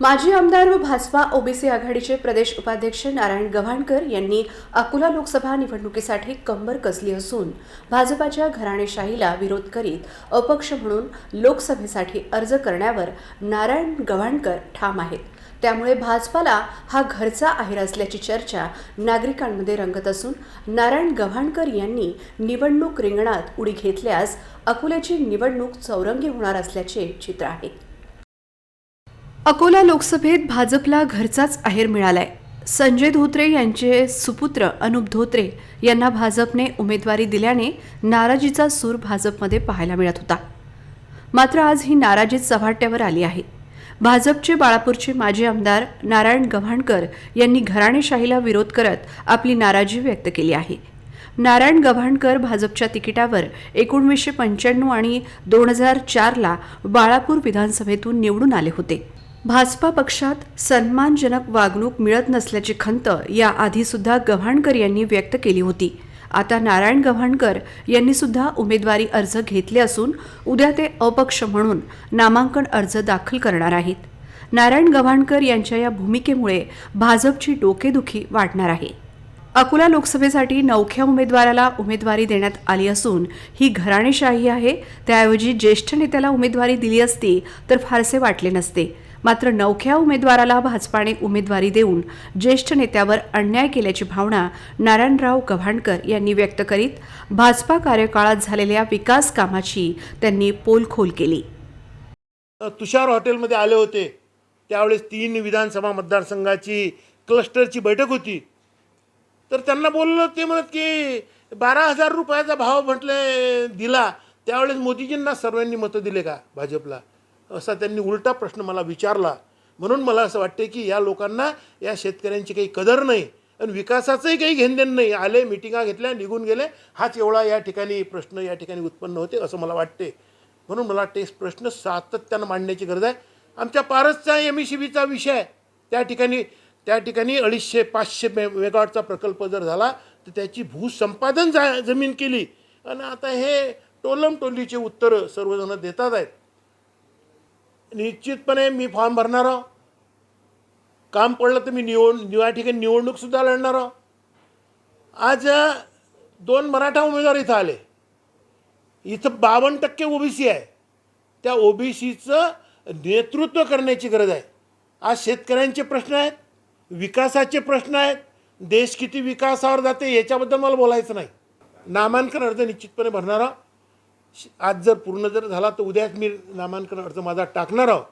माजी आमदार व भाजपा ओबीसी आघाडीचे प्रदेश उपाध्यक्ष नारायण गव्हाणकर यांनी अकोला लोकसभा निवडणुकीसाठी कंबर कसली असून भाजपाच्या घराणेशाहीला विरोध करीत अपक्ष म्हणून लोकसभेसाठी अर्ज करण्यावर नारायण गव्हाणकर ठाम आहेत. त्यामुळे भाजपाला हा घरचा आहेर असल्याची चर्चा नागरिकांमध्ये रंगत असून नारायण गव्हाणकर यांनी निवडणूक रिंगणात उडी घेतल्यास अकोल्याची निवडणूक चौरंगी होणार असल्याचे चित्र आहे. अकोला लोकसभेत भाजपला घरचाच आहेर मिळालाय. संजय धोत्रे यांचे सुपुत्र अनुप धोत्रे यांना भाजपने उमेदवारी दिल्याने नाराजीचा सूर भाजपमध्ये पाहायला मिळत होता. मात्र आज ही नाराजी चव्हाट्यावर आली आहे. भाजपचे बाळापूरचे माजी आमदार नारायण गव्हाणकर यांनी घराणेशाहीला विरोध करत आपली नाराजी व्यक्त केली आहे. नारायण गव्हाणकर भाजपच्या तिकिटावर एकोणवीसशे पंच्याण्णव आणि दोन हजार चारला बाळापूर विधानसभेतून निवडून आले होते. भाजपा पक्षात सन्मानजनक वागणूक मिळत नसल्याची खंत या आधीसुद्धा गव्हाणकर यांनी व्यक्त केली होती. आता नारायण गव्हाणकर यांनी सुद्धा उमेदवारी अर्ज घेतले असून उद्या ते अपक्ष म्हणून नामांकन अर्ज दाखल करणार आहेत. नारायण गव्हाणकर यांच्या या भूमिकेमुळे भाजपची डोकेदुखी वाढणार आहे. अकोला लोकसभेसाठी नवख्या उमेदवाराला उमेदवारी देण्यात आली असून ही घराणेशाही आहे. त्याऐवजी ज्येष्ठ नेत्याला उमेदवारी दिली असती तर फारसे वाटले नसते. मात्र नवख्या उमेदवाराला भाजपाने उमेदवारी देऊन ज्येष्ठ नेत्यावर अन्याय केल्याची भावना नारायणराव गव्हाणकर यांनी व्यक्त करीत भाजपा कार्यकाळात झालेल्या विकास कामाची त्यांनी पोलखोल केली. तुषार हॉटेलमध्ये आले होते. त्यावेळेस तीन विधानसभा मतदारसंघाची क्लस्टरची बैठक होती. तर त्यांना बोललं ते म्हणत की बारा हजार रुपयाचा भाव म्हटले दिला. त्यावेळेस मोदीजींना सर्वांनी मतं दिले का भाजपला? असा त्यांनी उलटा प्रश्न मला विचारला. म्हणून मला असं वाटते की या लोकांना या शेतकऱ्यांची काही कदर नाही आणि विकासाचंही काही घेणदेण नाही. आले मिटिंगा घेतल्या निघून गेले. हाच एवढा या ठिकाणी प्रश्न या ठिकाणी उत्पन्न होते असं मला वाटते म्हणून मला वाटते प्रश्न सातत्यानं मांडण्याची गरज आहे. आमच्या पारसचा एम ई सी बीचा विषय त्या ठिकाणी त्या ठिकाणी अडीचशे पाचशे मे मेगावॉटचा प्रकल्प जर झाला तर त्याची भूसंपादन जा जमीन केली. आणि आता हे टोलम टोलीचे उत्तरं सर्वजण देतात आहेत. निश्चितपणे मी फॉर्म भरणार आहो. काम पडलं तर मी निवड या ठिकाणी निवडणूकसुद्धा लढणार आहो. आज दोन मराठा उमेदवार इथं आले. इथं बावन्न टक्के ओबीसी आहे. त्या ओबीसीचं नेतृत्व करण्याची गरज आहे. आज शेतकऱ्यांचे प्रश्न आहेत विकासाचे प्रश्न आहेत. देश किती विकासावर जाते याच्याबद्दल मला बोलायचं नाही. नामांकन अर्ज निश्चितपणे भरणार आज जर पूर्ण जर झाला तर उद्याच मी नामांकन अर्ज माझा टाकणार आहोत.